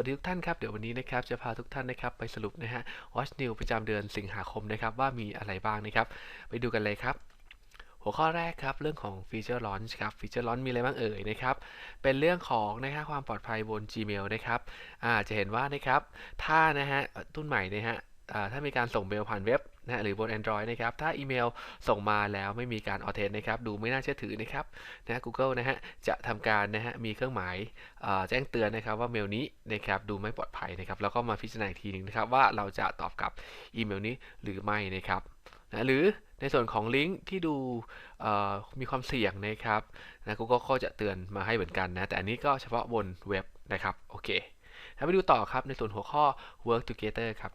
วัสดีทุกท่านครับ เดี๋ยววันนี้นะครับจะพาทุกท่านนะครับไปสรุปนะฮะ Watch New ประจำเดือนสิงหาคมนะครับว่ามีอะไรบ้างนะครับ ไปดูกันเลยครับ หัวข้อแรกครับเรื่องของฟีเจอร์ลอนช์ครับฟีเจอร์ลอนช์มีอะไรบ้างเอ่ยนะครับ เป็นเรื่องของนะครับความปลอดภัยบน Gmail นะครับอ่าจะเห็นว่านะครับถ้านะฮะตุ้นใหม่นะฮะ ถ้ามีการส่งเมลผ่านเว็บนะหรือบน Android นะครับถ้าอีเมลส่งมาแล้วไม่มีการออเทนนะครับดูไม่น่าเชื่อถือนะครับนะ Google นะฮะจะทำการนะฮะมีเครื่องหมายแจ้งเตือนนะครับว่าเมลนี้นะครับดูไม่ปลอดภัยนะครับแล้วก็มาพิจารณาอีกทีหนึ่งนะครับว่าเราจะตอบกลับอีเมลนี้หรือไม่นะครับนะหรือในส่วนของลิงก์ที่ดูมีความเสี่ยงนะครับนะ Google ก็จะเตือนมาให้เหมือนกันนะ แต่อันนี้ก็เฉพาะบนเว็บนะครับ โอเคถ้าไปดูต่อครับในส่วนหัวข้อ work together ครับ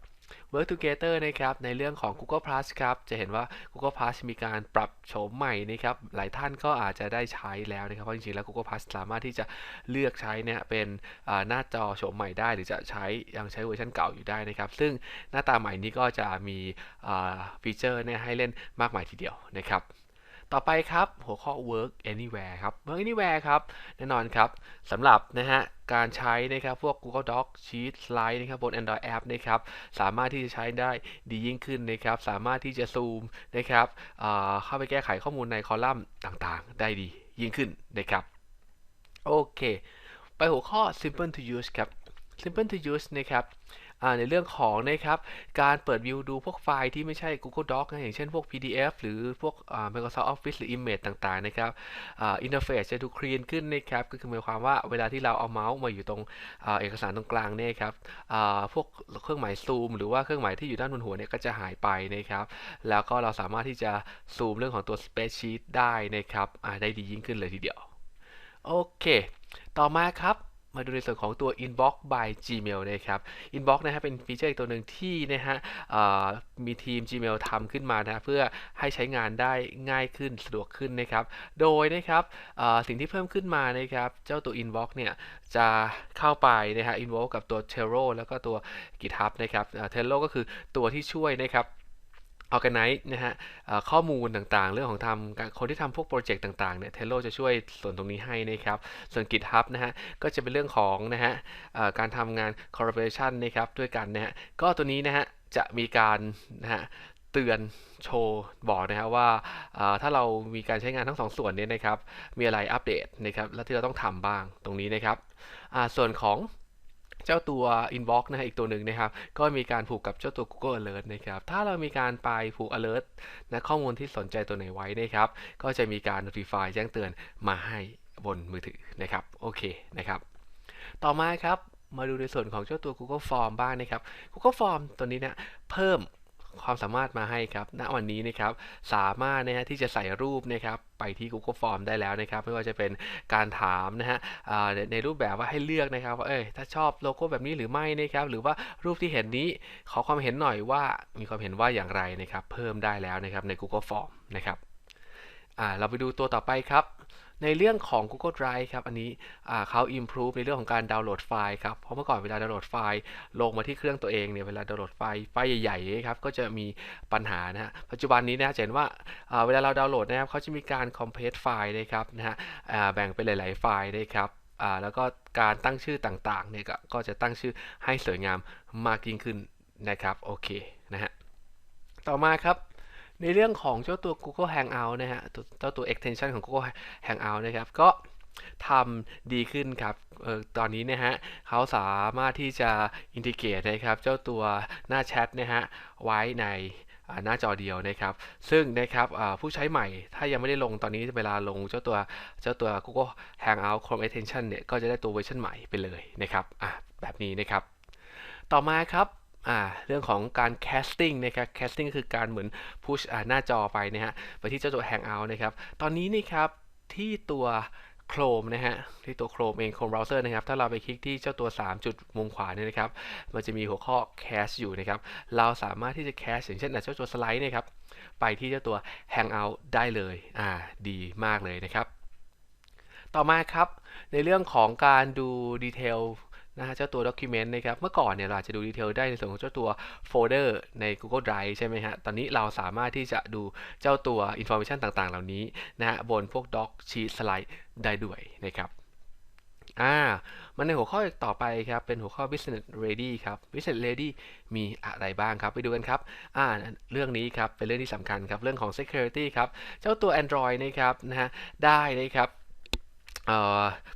Work Together นะครับในเรื่องของ Google Plus ครับจะเห็นว่า Google Plus มีการปรับโฉมใหม่นะครับหลายท่านก็อาจจะได้ใช้แล้วนะครับเพราะจริงๆแล้ว Google Plus สามารถที่จะเลือกใช้เนี่ยเป็นหน้าจอโฉมใหม่ได้ หรือจะใช้ยังใช้เวอร์ชันเก่าอยู่ได้นะครับซึ่งหน้าตาใหม่นี้ก็จะมีฟีเจอร์เนี่ยให้เล่นมากมายทีเดียวนะครับ ต่อไปครับหัวข้อ work anywhere ครับ work anywhere ครับแน่นอนครับสำหรับนะฮะการใช้นะครับพวก Google Docs Sheet Slide นะครับบน Android App นะครับสามารถที่จะใช้ได้ดียิ่งขึ้นนะครับสามารถที่จะซูมนะครับเข้าไปแก้ไขข้อมูลในคอลัมน์ต่างๆ ได้ดียิ่งขึ้นนะครับโอเค ไปหัวข้อ simple to use ครับ simple to use นะครับ ในเรื่องของนะครับการเปิดวิวดูพวกไฟล์ที่ไม่ใช่ Google Docs นะอย่างเช่นพวก PDF หรือพวก Microsoft Office หรือ Image ต่างๆนะครับอินเทอร์เฟซจะดูคลีนขึ้นนะครับก็คือหมายความว่าเวลาที่เราเอาเมาส์มาอยู่ตรงอเอกสารตรงกลางเนี่ยครับพวกเครื่องหมายซูมหรือว่าเครื่องหมายที่อยู่ด้านบนหัวเนี่ยก็จะหายไปนะครับแล้วก็เราสามารถที่จะซูมเรื่องของตัว Spreadsheet ได้นะครับได้ดียิ่งขึ้นเลยทีเดียวโอเค ต่อมาครับ มาดูในส่วนของตัว Inbox by Gmail นะครับ Inbox นะฮะเป็นฟีเจอร์อีกตัวหนึ่งที่นะฮะมีทีม Gmail ทำขึ้นมานะเพื่อให้ใช้งานได้ง่ายขึ้นสะดวกขึ้นนะครับ โดยนะครับสิ่งที่เพิ่มขึ้นมานะครับ เจ้าตัว Inbox เนี่ยจะเข้าไปนะฮะ Inbox กับตัว Trello แล้วก็ตัว GitHub นะครับ Trello ก็คือตัวที่ช่วยนะครับ organize นะฮะข้อมูลต่างๆ เรื่องของทำคนที่ทำพวกโปรเจกต์ต่างๆเนี่ย Trello จะช่วยส่วนตรงนี้ให้นะครับ ส่วน GitHub นะฮะก็จะเป็นเรื่องของนะฮะการทำงาน collaboration นะครับด้วยกันนะฮะก็ตัวนี้นะฮะจะมีการนะฮะเตือนโชว์บอกนะฮะว่าถ้าเรามีการใช้งานทั้งสองส่วนเนี่ยนะครับ มีอะไรอัปเดตนะครับ และที่เราต้องทำบ้างตรงนี้นะครับส่วนของ เจ้าตัว Inbox นะฮะอีกตัวหนึ่งนะครับ ก็มีการผูกกับเจ้าตัว Google Alert นะครับ ถ้าเรามีการไปผูก Alert นะข้อมูลที่สนใจตัวไหนไว้นะครับ ก็จะมีการ notify แจ้งเตือนมาให้บนมือถือนะครับ โอเคนะครับ ต่อมาครับ มาดูในส่วนของเจ้าตัว Google Form บ้างนะครับ Google Form ตัวนี้เนี่ยเพิ่ม ความสามารถมาให้ครับณวันนี้นะครับสามารถนะฮะที่จะใส่รูปนะครับไปที่ Google Form ได้แล้วนะครับ ไม่ว่าจะเป็นการถามนะฮะในรูปแบบว่าให้เลือกนะครับว่าเอ้ยถ้าชอบโลโก้แบบนี้หรือไม่นะครับหรือว่ารูปที่เห็นนี้ขอความเห็นหน่อยว่ามีความเห็นว่าอย่างไรนะครับ เพิ่มได้แล้วนะครับใน Google Form นะครับเราไปดูตัวต่อไปครับ ในเรื่องของ Google Drive ครับ อันนี้เขา improve ในเรื่องของการดาวน์โหลดไฟล์ครับ เพราะเมื่อก่อนเวลาดาวน์โหลดไฟล์ ลงมาที่เครื่องตัวเองเนี่ยเวลาดาวน์โหลดไฟล์ไฟล์ใหญ่ๆครับก็จะมีปัญหานะฮะปัจจุบันนี้นะจะเห็นว่าเวลาเราดาวน์โหลดนะครับเขาจะมีการ compress ไฟล์นะครับนะฮะแบ่งเป็นหลาย ๆ ไฟล์นะครับแล้วก็การตั้งชื่อต่างๆเนี่ยก็จะตั้งชื่อให้สวยงามมากยิ่งขึ้นนะครับโอเคนะฮะต่อมาครับ ในเรื่องของเจ้าตัว Google Hangout นะฮะเจ้าตัว extension ของ Google Hangout นะครับ ก็ทำดีขึ้นครับออตอนนี้นะฮะเขาสามารถที่จะอินทิเกรตนะครับ เจ้าตัวหน้าแชทนะฮะไว้ในหน้าจอเดียวนะครับ ซึ่งนะครับผู้ใช้ใหม่ถ้ายังไม่ได้ลงตอนนี้เวลาลงเจ้าตัวเจ้าตัว Google Hangout Chrome Extension เนี่ยก็จะได้ตัวเวอร์ชันใหม่ไปเลยนะครับแบบนี้นะครับ ต่อมาครับ เรื่องของการ casting นะครับ casting ก็คือการเหมือน push อ่าหน้าจอไปนะฮะไปที่เจ้าตัว Hangout นะครับ ตอนนี้นี่ครับที่ตัว Chrome นะฮะที่ตัว Chrome เอง Chrome browser นะครับ ถ้าเราไปคลิกที่เจ้าตัว 3 จุดมุมขวาเนี่ยนะครับ มันจะมีหัวข้อ cache อยู่นะครับ เราสามารถที่จะ cache อย่างเช่นเจ้าตัวสไลด์นะครับ ไปที่เจ้าตัว Hangout ได้เลยอ่าดีมากเลยนะครับ ต่อมาครับ ในเรื่องของการดูดีเทล นะฮะเจ้าตัว Document นะครับเมื่อก่อนเนี่ยเราอาจจะดูดีเทลได้ในส่วนของเจ้าตัวโฟลเดอร์ใน Google Drive ใช่ไหมฮะตอนนี้เราสามารถที่จะดูเจ้าตัว Information ต่างๆ เหล่านี้นะฮะบนพวก Doc Sheet Slide ได้ด้วยนะครับอ่ามันในหัวข้อต่อไปครับ เป็นหัวข้อ business ready ครับ business ready มีอะไรบ้างครับ ไปดูกันครับอ่าเรื่องนี้ครับ เป็นเรื่องที่สำคัญครับ เรื่องของ security ครับ เจ้าตัว Android นะครับนะฮะได้นะครับ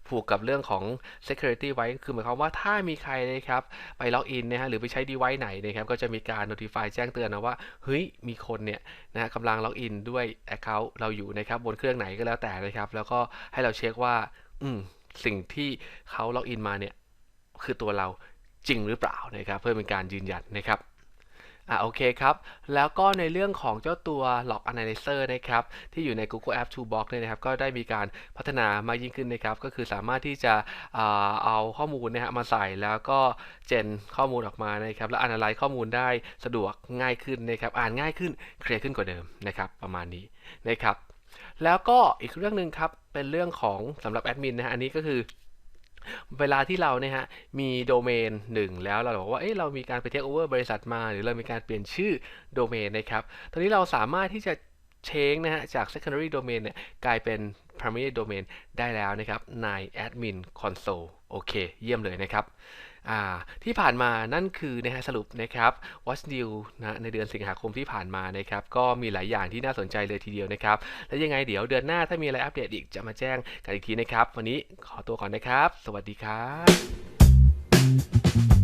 ผูกกับเรื่องของ security ไว้ คือหมายความว่าถ้ามีใครนะครับไปล็อกอินนะฮะหรือไปใช้ device ไหนนะครับก็จะมีการ notify แจ้งเตือนนะว่าเฮ้ยมีคนเนี่ยนะฮะกำลังล็อกอินด้วย account เราอยู่นะครับบนเครื่องไหนก็แล้วแต่นะครับ แล้วก็ให้เราเช็คว่าอืมสิ่งที่เขาล็อกอินมาเนี่ยคือตัวเราจริงหรือเปล่านะครับ เพื่อเป็นการยืนยันนะครับ อะโอเคครับ แล้วก็ในเรื่องของเจ้าตัว Log Analyzer นะครับ ที่อยู่ใน Google App Toolbox เนี่ยนะครับ ก็ได้มีการพัฒนามากยิ่งขึ้นนะครับ ก็คือสามารถที่จะเอาข้อมูลนะฮะมาใส่แล้วก็เจนข้อมูลออกมานะครับ แล้ว analyze ข้อมูลได้สะดวกง่ายขึ้นนะครับ อ่านง่ายขึ้น เคลียร์ขึ้นกว่าเดิมนะครับ ประมาณนี้นะครับ แล้วก็อีกเรื่องหนึ่งครับ เป็นเรื่องของสำหรับแอดมินนะฮะ อันนี้ก็คือ เวลาที่เราเนี่ยฮะมีโดเมนหนึ่งแล้วเราบอกว่าเอ้เรามีการไปเทคโอเวอร์บริษัทมา หรือเรามีการเปลี่ยนชื่อโดเมนนะครับตอนนี้เราสามารถที่จะเชงนะฮะจาก secondary domain เนี่ยกลายเป็น primary domain ได้แล้วนะครับใน admin console โอเค เยี่ยมเลยนะครับ ที่ผ่านมานั่นคือนะฮะสรุปนะครับ Watch New นะในเดือนสิงหาคมที่ผ่านมานะครับก็มีหลายอย่างที่น่าสนใจเลยทีเดียวนะครับ แล้วยังไงเดี๋ยวเดือนหน้าถ้ามีอะไรอัปเดตอีกจะมาแจ้งกันอีกทีนะครับ วันนี้ขอตัวก่อนนะครับ สวัสดีครับ